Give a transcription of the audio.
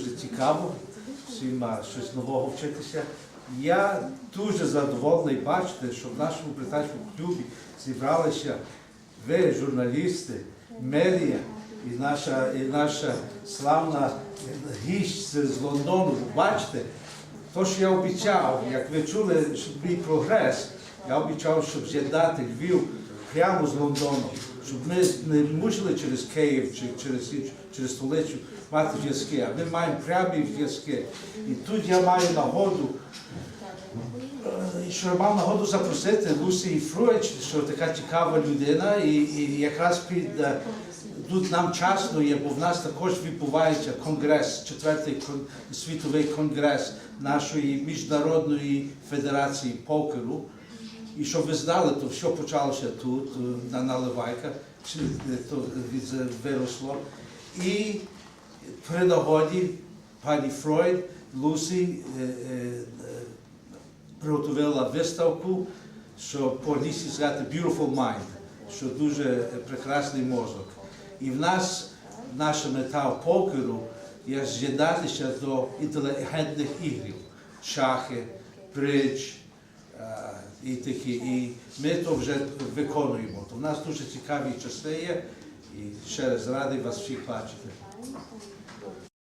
дуже цікаво, всім щось нового вчитися. Я дуже задоволений бачити, що в нашому британському клубі зібралися ви, журналісти, медіа і наша, і наша славна гість з Лондону. Бачите, то, що я обіцяв, як ви чули, мій прогрес, я обіцяв, щоб з'єднати Львів прямо з Лондоном, щоб ми не мусили через Київ чи через, через столицю мати зв'язки, а ми маємо прямі зв'язки. І тут я маю нагоду, е, що я мав нагоду запросити Лусі Фройч, що така цікава людина, і, і якраз під е, тут нам часно є, бо в нас також відбувається конгрес, четвертий кон- світовий конгрес нашої міжнародної федерації покеру. І щоб ви знали, то все почалося тут, е, на Наливайках, е, то е, виросло. І при нагоді пані Фройд, Лусі приготувала виставку, що по лісі сказати Beautiful Mind, що дуже прекрасний мозок. І в нас наша мета покеру є з'єднатися до інтелігентних ігрів, шахи, бридж і такі. І ми то вже виконуємо. То в нас дуже цікаві часи є. І ще раз радий вас всіх бачити.